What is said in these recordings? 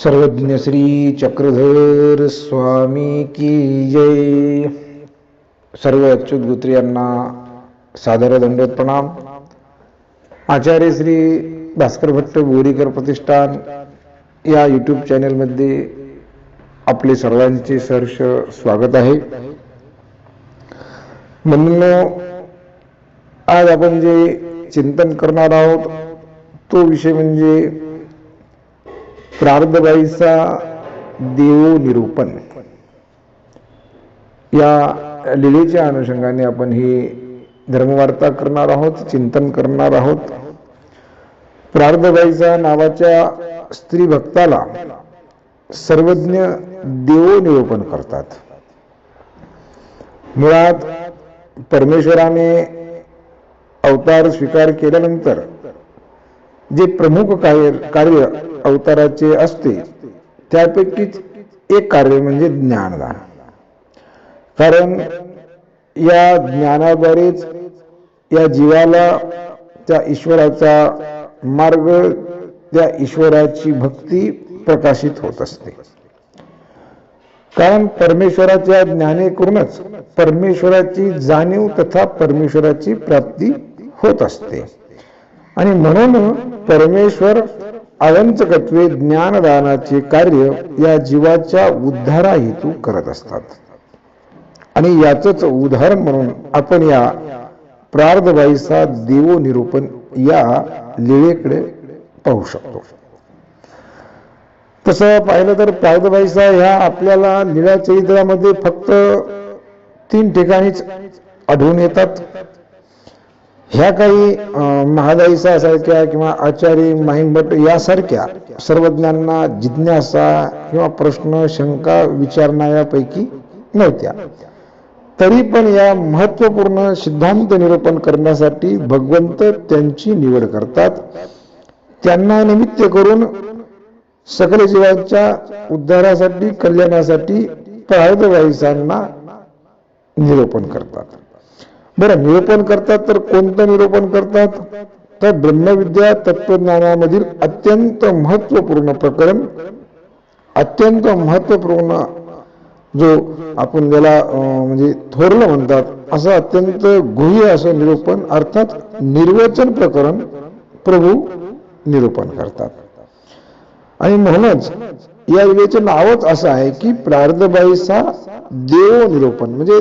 सर्वज्ञ श्री चक्रधर स्वामी की जय. सर्व अच्युत गुत्रियांना सादर दंडोत प्रणाम. आचार्य श्री भास्कर भट्ट बोरीकर प्रतिष्ठान या यूट्यूब चॅनलमध्ये आपले सर्वांचे सहर्ष स्वागत आहे. म्हणून आज आपण जे चिंतन करणार आहोत तो विषय म्हणजे प्रारब्धबाईचा देव निरूपण या लिलेच्या अनुषंगाने आपण ही धर्मवार्ता करणार आहोत चिंतन करणार आहोत. प्रारब्धबाईचा नावाच्या स्त्री भक्ताला सर्वज्ञ देव निरूपण करतात. मुळात परमेश्वराने अवतार स्वीकार केल्यानंतर जे प्रमुख कार्य कार्य अवताराचे असते त्यापैकीच एक कार्य म्हणजे ज्ञानदान. कारण या ज्ञानाद्वारेच या जीवाला त्या ईश्वराचा मार्ग त्या ईश्वराची भक्ती प्रकाशित होत असते. कारण परमेश्वराच्या ज्ञानेकरूनच परमेश्वराची जाणीव तथा परमेश्वराची प्राप्ती होत असते. आणि म्हणून परमेश्वर अवंचकत्वे ज्ञानदानाचे कार्य या जीवाच्या उद्धारा हेतू करत असतात. आणि याच उदाहरण म्हणून आपण या प्रार्धबाईचा देव निरूपण या लिळेकडे पाहू शकतो. तसं पाहिलं तर प्रार्धबाईचा ह्या आपल्याला निळ्या चरित्रामध्ये फक्त तीन ठिकाणीच आढळून येतात. ह्या काही महादाईसा सारख्या किंवा आचारी माहिमभट यासारख्या सर्वज्ञांना जिज्ञासा किंवा प्रश्न शंका विचारणाऱ्यापैकी नव्हत्या. तरी पण या महत्त्वपूर्ण सिद्धांत निरूपण करण्यासाठी भगवंत त्यांची निवड करतात. त्यांना निमित्त करून सकल जीवांच्या उद्धारासाठी कल्याणासाठी प्रायदवाईसांना निरूपण करतात. बरं निरूपण करतात तर कोणतं निरूपण करतात? तर ब्रह्मविद्या तत्वज्ञानामधील अत्यंत महत्त्वपूर्ण प्रकरण अत्यंत महत्त्वपूर्ण जो आपण ज्याला म्हणजे थोरलं म्हणतात असं अत्यंत गुह्य असं निरूपण अर्थात निर्वचन प्रकरण प्रभू निरूपण करतात. आणि म्हणूनच या विवेचं नावच असं आहे की प्रार्धबाईचा देव निरूपण म्हणजे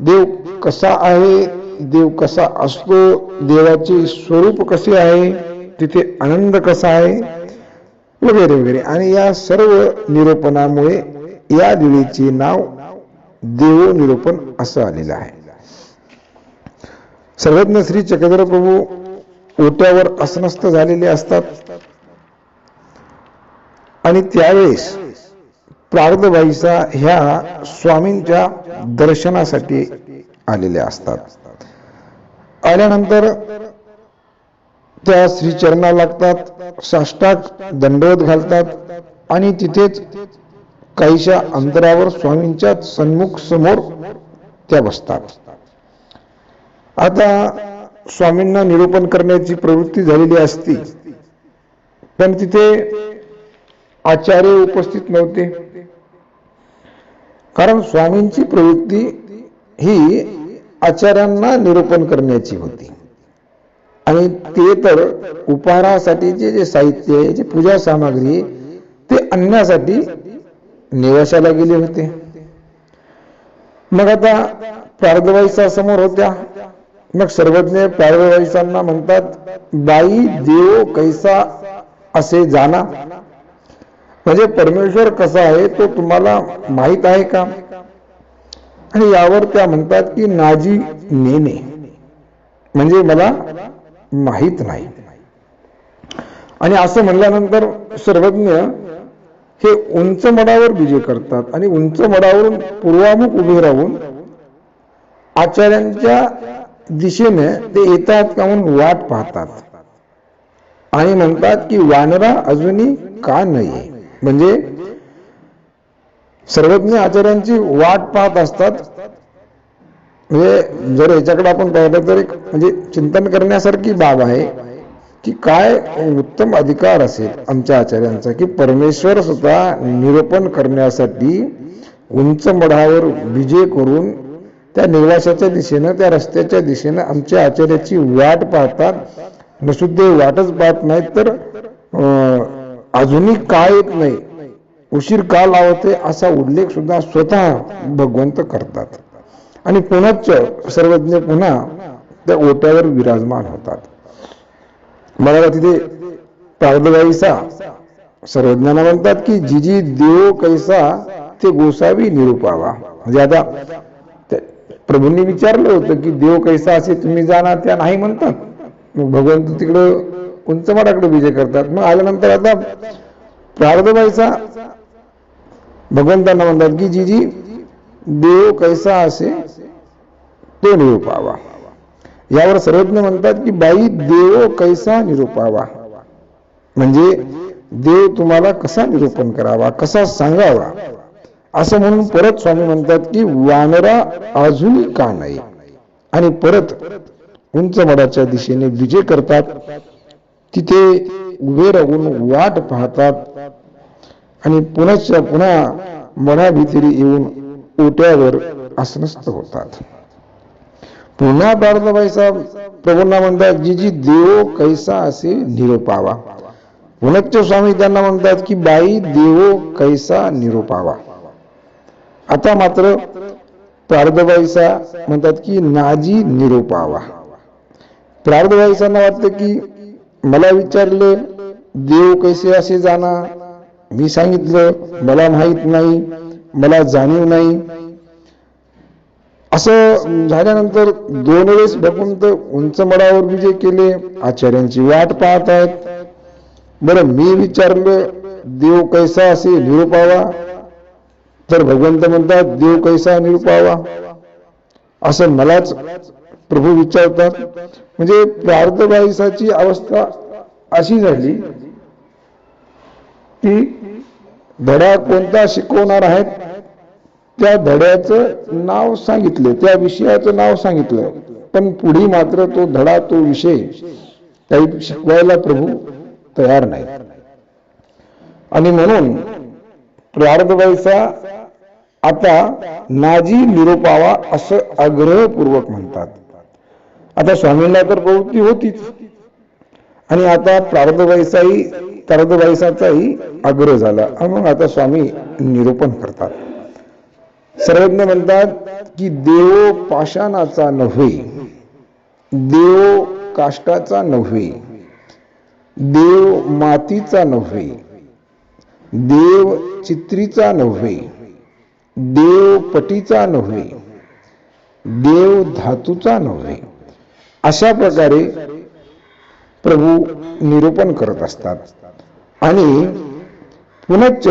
देव कसा आहे देव कसा असतो देवाचे स्वरूप कसे आहे तिथे आनंद कसा आहे वगैरे वगैरे. आणि या सर्व निरूपणामुळे या देवीचे नाव देव निरूपण असं आलेलं आहे. सर्वज्ञ श्री चक्रधर प्रभू ओट्यावर असनस्त झालेले असतात. आणि त्यावेळेस प्रारब्धबाईचा ह्या स्वामींच्या दर्शनासाठी आलेल्या असतात. आल्यानंतर त्या श्रीचरणा लागतात साष्टाक दंडवत घालतात आणि तिथेच काहीशा अंतरावर स्वामींच्या सन्मुख समोर त्या बसतात. आता स्वामींना निरूपण करण्याची प्रवृत्ती झालेली असती पण तिथे आचार्य उपस्थित नव्हते. कारण स्वामींची प्रवृत्ती ही आचार्यांना निरूपण करण्याची होती. आणि ते तर उपहारासाठीचे जे साहित्य आहे जे पूजा सामग्री ते आणण्यासाठी निवासाला गेले होते. मग आता प्रारदवाईचा समोर होत्या. मग सर्वज्ञ प्रारदवाईसांना म्हणतात बाई देव कैसा असे जाना. म्हणजे परमेश्वर कसा आहे तो तुम्हाला माहीत आहे का? आणि यावर त्या म्हणतात की नाजी नेने. म्हणजे मला माहीत नाही. आणि असं म्हणल्यानंतर सर्वज्ञ हे उंच मडावर विजय करतात आणि उंच मडावरून पूर्वामुख उभे राहून आचार्यांच्या दिशेने ते येतात का म्हणून वाट पाहतात. आणि म्हणतात की वानरा अजूनही का नाही म्हणजे सर्वज्ञ आचार्यांची वाट पाहत असतात. म्हणजे जर याच्याकडे आपण पाहिलं तर एक म्हणजे चिंतन करण्यासारखी बाब आहे की काय उत्तम अधिकार असेल आमच्या आचार्यांचा की परमेश्वर स्वतः निरूपण करण्यासाठी उंच मढावर विजय करून त्या निवासाच्या दिशेनं त्या रस्त्याच्या दिशेनं आमच्या आचार्याची वाट पाहतात. नसुद्धा वाटच पाहत नाहीत तर अं, अजूनही का येत नाही. उशीर का लावते असा उल्लेख सुद्धा स्वतः भगवंत करतात. आणि पुनच सर्वज्ञ पुन्हा त्या ओट्यावर विराजमान होतात. मला तिथे प्रारदवाईसा सर्वज्ञांना म्हणतात की जिजी देव कैसा ते गोसावी निरूपावा. म्हणजे आता प्रभूंनी विचारलं होतं की देव कैसा असे तुम्ही जाणार त्या नाही म्हणतात. मग भगवंत तिकडं उंचमाडाकडे विजय करतात. मग आल्यानंतर आता प्रारदवाईचा भगवंतांना म्हणतात की जी जी देव कैसा असे तो निरूपावा. यावर सर्वज्ञ म्हणतात की बाई देव कैसा निरूपावा. म्हणजे देव तुम्हाला कसा निरूपण करावा कसा सांगावा. असं म्हणून परत स्वामी म्हणतात की वानरा अजूनही का नाही? आणि परत उंच मडाच्या दिशेने विजय करतात. तिथे उभे राहून वाट पाहतात. आणि पुनश्च पुन्हा मनाभितरी येऊन ओट्यावर आसनस्थ होतात. पुन्हा प्रार्थबाईचा प्रभूंना म्हणतात जी जी देव कैसा असे निरोपावा. पुनश्च स्वामी त्यांना म्हणतात की बाई देव कैसा निरोपावा. आता मात्र प्रार्धबाईसा म्हणतात की नाजी निरोपावा. प्रार्धबाईसांना वाटतं की मला विचारलं देव कैसे असे जाणार मी सांगितलं मला माहीत नाही मला जाणीव नाही. असं झाल्यानंतर दोन वेळेस भगवंत उंच मडावर विजय केले आचार्यांची वाट पाहत आहेत. बरं मी विचारलं देव कैसा असे निरूपावा? तर भगवंत म्हणतात देव कैसा निरूपावा? असं मलाच प्रभू विचारतात. म्हणजे प्रार्थबाईसाची अवस्था अशी झाली की धडा कोणता शिकवणार आहेत? त्या धड्याचं नाव सांगितलं त्या विषयाचं नाव सांगितलं. पण पुढे मात्र तो धडा तो विषय काही शिकवायला प्रभू तयार नाही. आणि म्हणून प्रार्थबाईचा आता नाजी निरोपावा असं आग्रहपूर्वक म्हणतात. आता स्वामींना तर प्रवृत्ती होतीच. आणि आता प्रारदबाईचाही प्रारदबाईसाचाही आग्रह झाला. मग आता स्वामी निरूपण करतात. सर्वज्ञ म्हणतात की देव पाषाणाचा नव्हे. देव काष्टाचा नव्हे. देव मातीचा नव्हे. देव चित्रीचा नव्हे. देव पटीचा नव्हे. देव धातूचा नव्हे. अशा प्रकारे प्रभू निरूपण करत असतात. आणि पुनच्च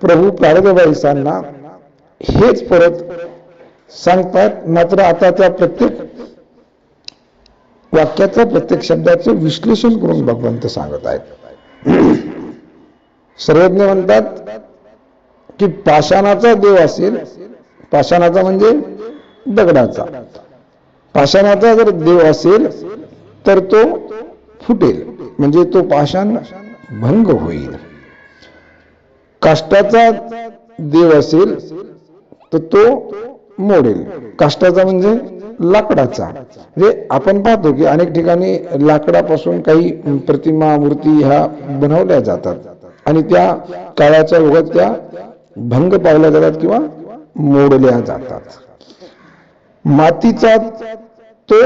प्रभू प्रारदबाईसांना हेच परत सांगतात मात्र आता त्या प्रत्येक वाक्याचं प्रत्येक शब्दाचं विश्लेषण करून भगवंत सांगत आहेत. सर्वज्ञ म्हणतात की पाषाणाचा देव असेल पाषाणाचा म्हणजे दगडाचा. पाषाणाचा जर देव असेल तर तो फुटेल. म्हणजे तो पाषाण भंग होईल. काष्टाचा देव असेल तर तो मोडेल. काष्टाचा म्हणजे लाकडाचा. म्हणजे आपण पाहतो की अनेक ठिकाणी लाकडापासून काही प्रतिमा मूर्ती ह्या बनवल्या जातात. आणि त्या काळाच्या युगात त्या भंग पावल्या जातात किंवा मोडल्या जातात. मातीचा तो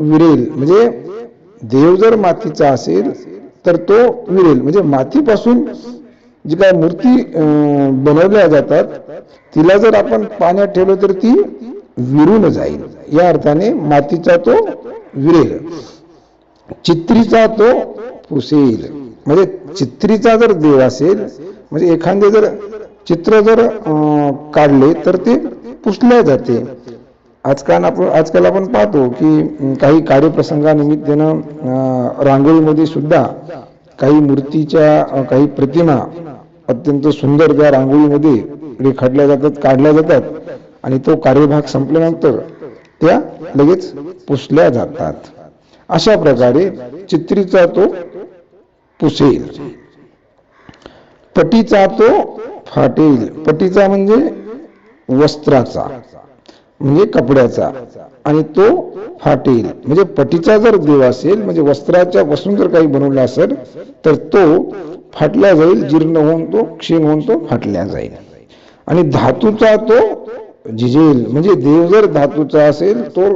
विरेल. म्हणजे देव जर मातीचा असेल तर तो विरेल. म्हणजे मातीपासून जी काय मूर्ती बनवल्या जातात तिला जर आपण पाण्यात ठेवलं तर ती विरून जाईल. या अर्थाने मातीचा तो विरेल. चित्रीचा तो पुसेल. म्हणजे चित्रीचा जर देव असेल म्हणजे एखादे जर चित्र जर काढले तर ते पुसले जाते. आजकाल आपण आजकाल आपण पाहतो की काही कार्यप्रसंगानिमित्तानं रांगोळीमध्ये सुद्धा काही मूर्तीच्या काही प्रतिमा अत्यंत सुंदर त्या रांगोळीमध्ये रेखाटल्या जातात काढल्या जातात आणि तो कार्यभाग संपल्यानंतर त्या लगेच पुसल्या जातात. अशा प्रकारे चित्रीचा तो पुसेल. पटीचा तो फाटेल. पटीचा म्हणजे वस्त्राचा. म्हणजे कपड्याचा. आणि तो फाटेल. म्हणजे पटीचा जर देव असेल म्हणजे वस्त्राच्या पासून जर काही बनवला असेल तर तो फाटला जाईल जीर्ण होऊन तो क्षीण होऊन तो फाटल्या जाईल. आणि धातूचा तो झिजेल म्हणजे देव जर धातूचा असेल तो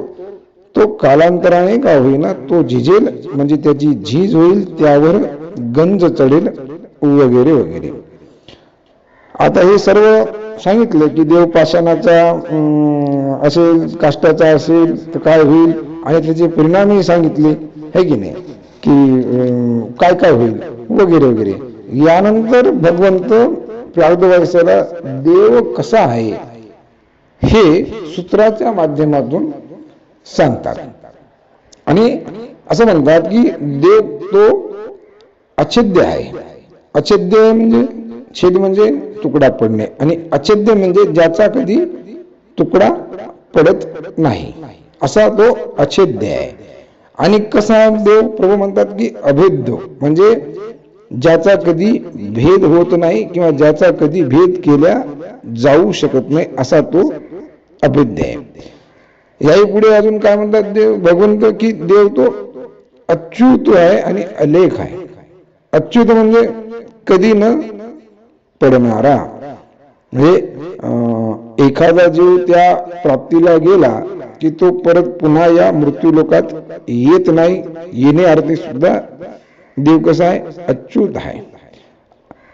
तो कालांतराने का होईना तो झिजेल म्हणजे त्याची झीज होईल त्यावर गंज चढेल वगैरे वगैरे. आता हे सर्व सांगितलं की देवपाषाणाचा अं, असेल काष्टाचा असेल तर काय होईल? आणि त्याचे परिणामही सांगितले हे की नाही? की काय काय होईल? वगैरे वगैरे. यानंतर भगवंत प्रागदवासाला देव कसा आहे? हे सूत्राच्या माध्यमातून सांगतात. आणि असं म्हणतात की देव तो अछेद्य आहे. अछेद्य म्हणजे छेद म्हणजे तुकडा पडणे. आणि अछेद्य म्हणजे ज्याचा कधी तुकडा पडत नाही. असा तो अछेद्य आहे. आणि कसा देव प्रभू म्हणतात की अभेद्य. म्हणजे ज्याचा कधी भेद होत नाही किंवा ज्याचा कधी भेद केल्या जाऊ शकत नाही असा तो अभेद्य आहे. याही पुढे अजून काय म्हणतात देव भगवंत की देव तो अच्युत आहे आणि अलेख आहे. अच्युत म्हणजे कधी न पडणारा. म्हणजे एखादा जीव त्या प्राप्तीला गेला की तो परत पुन्हा या मृत्यू लोकात येत नाही येणे अर्थी सुद्धा देव कसा आहे? अच्युत आहे.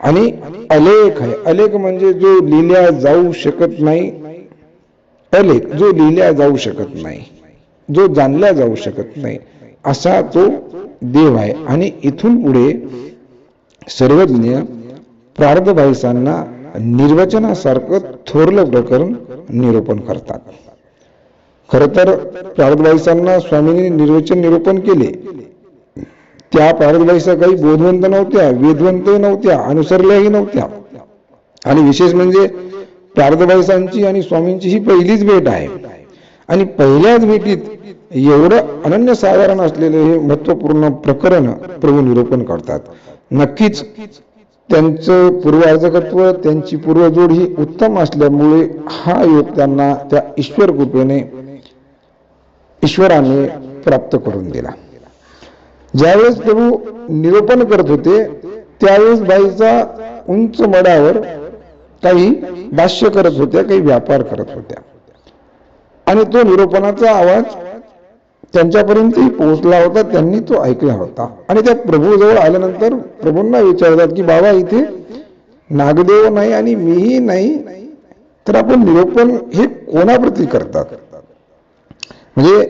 आणि अलेख आहे. अलेख म्हणजे जो लिहिल्या जाऊ शकत नाही अलेख जो लिहिल्या जाऊ शकत नाही जो जाणला जाऊ शकत नाही असा तो देव आहे. आणि इथून पुढे सर्वज्ञ प्रारब्धभाईसांना निर्वचनासारखं थोरलं प्रकरण निरूपण करतात. खर तर प्रारब्धभाईसांना स्वामींनी निर्वचन निरूपण केले. त्या प्रारब्धभाईसा काही बोधवंत नव्हत्या वेदवंतही नव्हत्या अनुसरल्याही नव्हत्या. आणि विशेष म्हणजे प्रारब्धभाईसांची आणि स्वामींची ही पहिलीच भेट आहे. आणि पहिल्याच भेटीत एवढं अनन्यसाधारण असलेले हे महत्त्वपूर्ण प्रकरण प्रभू निरूपण करतात. नक्कीच त्यांचं पूर्वार्जकत्व त्यांची पूर्वजोड ही उत्तम असल्यामुळे हा योग त्यांना त्या ईश्वर कृपेने ईश्वराने प्राप्त करून दिला. ज्यावेळेस प्रभू निरोपण करत होते त्यावेळेस बाईचा उंच मडावर काही भाष्य करत होत्या काही व्यापार करत होत्या. आणि तो निरोपणाचा आवाज त्यांच्यापर्यंतही पोहोचला होता त्यांनी तो ऐकला होता. आणि त्या प्रभूजवळ आल्यानंतर प्रभूंना विचारतात की बाबा इथे नागदेव नाही आणि मीही नाही तर आपण निरोपण हे कोणाप्रती करतात? म्हणजे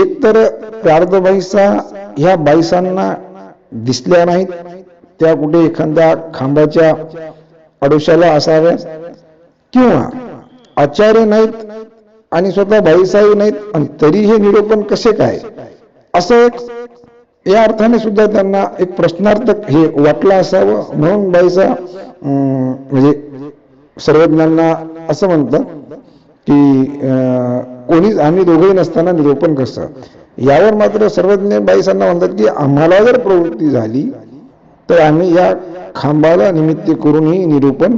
एक तर प्रार्धबाईसा ह्या बाईसांना दिसल्या नाहीत. त्या कुठे एखाद्या खांबाच्या अडोशाला असाव्या किंवा आचार्य नाहीत आणि स्वतः बाईसाही नाहीत आणि तरी हे निरूपण कसे काय? असं एक या अर्थाने सुद्धा त्यांना एक प्रश्नार्थक हे वाटलं असावं. म्हणून बाईसा म्हणजे सर्वज्ञांना असं म्हणतात की कोणीच आम्ही दोघेही नसताना निरूपण कसं? यावर मात्र सर्वज्ञ बाईसांना म्हणतात की आम्हाला जर प्रवृत्ती झाली तर आम्ही या खांबाला निमित्त करूनही निरूपण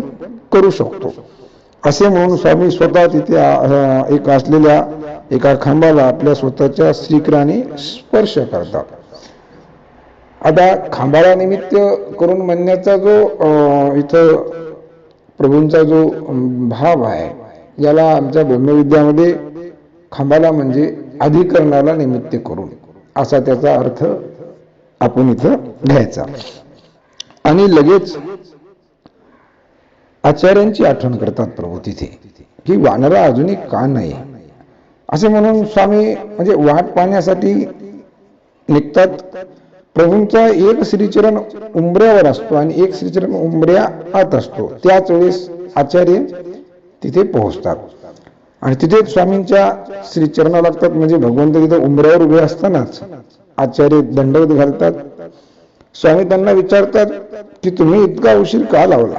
करू शकतो. असे म्हणून स्वामी स्वतः तिथे एक असलेल्या एका खांबाला आपल्या स्वतःच्या श्रीकराने स्पर्श करतात. आता खांबाला निमित्त करून म्हणण्याचा जो इथं प्रभूंचा जो भाव आहे याला आमच्या ब्रह्मविद्यामध्ये खांबाला म्हणजे अधिकरणाला निमित्त करून असा त्याचा अर्थ आपण इथं घ्यायचा. आणि लगेच आचार्यांची आठवण करतात प्रभू तिथे. की वानरा अजूनही का नाही? असे म्हणून स्वामी म्हणजे वाट पाहण्यासाठी निघतात. प्रभूंचा एक श्रीचरण उंबऱ्यावर असतो आणि एक श्रीचरण उंबऱ्या आत असतो. त्याच वेळेस आचार्य तिथे पोहोचतात. आणि तिथे स्वामींच्या श्रीचरणा लागतात. म्हणजे भगवंत तिथे उंबऱ्यावर उभे असतानाच आचार्य दंडवत घालतात. स्वामी त्यांना विचारतात की तुम्ही इतका उशीर का लावला?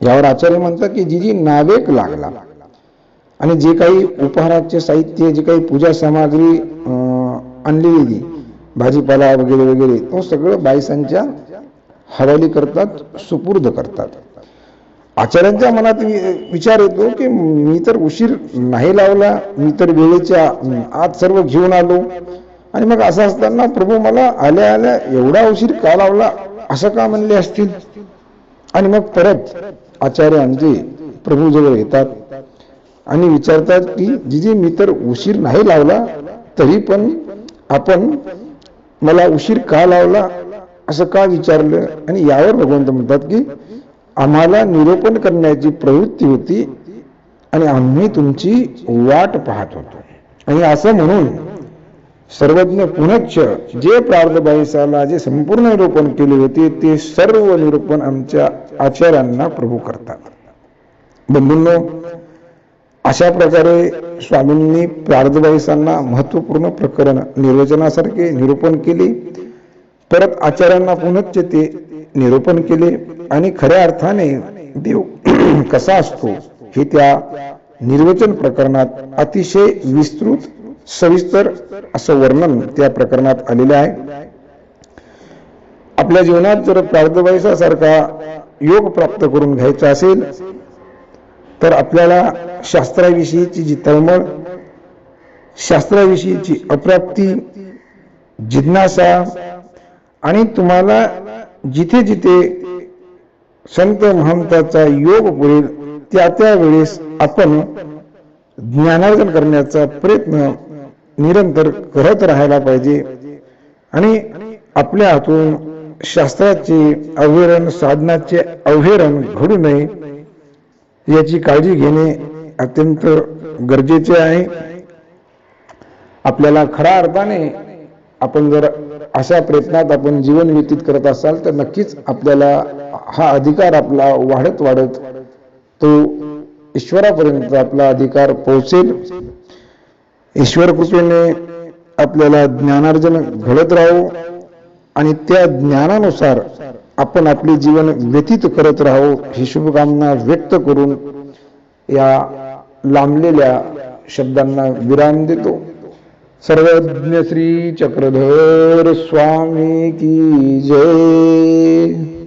यावर आचार्य म्हणतात की जी जी नावेक लागला. आणि जे काही उपहाराचे साहित्य जे काही पूजा सामग्री अं, आणलेली ती भाजीपाला वगैरे वगैरे तो सगळं बायसांच्या हवाली करतात सुपूर्द करतात. आचार्यांच्या मनात वि- विचार येतो की मी तर उशीर नाही लावला मी तर वेळेच्या आत सर्व घेऊन आलो. आणि मग असं असताना प्रभू मला आल्या आल्या एवढा उशीर का लावला असं का म्हणले असतील? आणि मग परत आचार्य आमचे प्रभूजवळ येतात. आणि विचारतात की जिजी मी तर उशीर नाही लावला तरी पण आपण मला उशीर का लावला? असं का विचारलं? आणि यावर भगवंत म्हणतात की आम्हाला निरोपण करण्याची प्रवृत्ती होती आणि आम्ही तुमची वाट पाहत होतो. आणि असं म्हणून सर्वज्ञ पुनच्च जे प्रार्थबाईसाला जे संपूर्ण निरूपण केले होते ते सर्व निरूपण आमच्या आचार्यांना प्रभू करतात. बंधूंनो अशा प्रकारे स्वामींनी प्रार्थबाईसांना महत्त्वपूर्ण प्रकरण निर्वचनासारखे निरूपण केले. परत आचार्यांना पुनच्च ते निरूपण केले आणि खऱ्या अर्थाने देव कसा असतो हे त्या निर्वचन प्रकरणात अतिशय विस्तृत सविस्तर असं वर्णन त्या प्रकरणात आलेलं आहे. आपल्या जीवनात जर प्रार्थबाईसासारखा योग प्राप्त करून घ्यायचा असेल तर आपल्याला शास्त्राविषयीची जी तळमळ शास्त्राविषयीची अप्राप्ती जिज्ञासा आणि तुम्हाला जिथे जिथे संत महंताचा योग पुरेल त्या त्या वेळेस आपण ज्ञानार्जन करण्याचा प्रयत्न निरंतर करत राहायला पाहिजे. आणि आपल्या हातून शास्त्राचे अवहेरण साधनाचे अवहेरण घडू नये याची काळजी घेणे अत्यंत गरजेचे आहे. आपल्याला खऱ्या अर्थाने आपण जर अशा प्रयत्नात आपण जीवन व्यतीत करत असाल तर नक्कीच आपल्याला हा अधिकार आपला वाढत वाढत तो ईश्वरापर्यंत आपला अधिकार पोहोचेल. ईश्वर कृपेने आपल्याला ज्ञानार्जन घडत राहू आणि त्या ज्ञानानुसार आपण आपले जीवन व्यतीत करत राहू ही शुभकामना व्यक्त करून या लांबलेल्या शब्दांना विराम देतो. सर्वज्ञ श्री चक्रधर स्वामी की जय.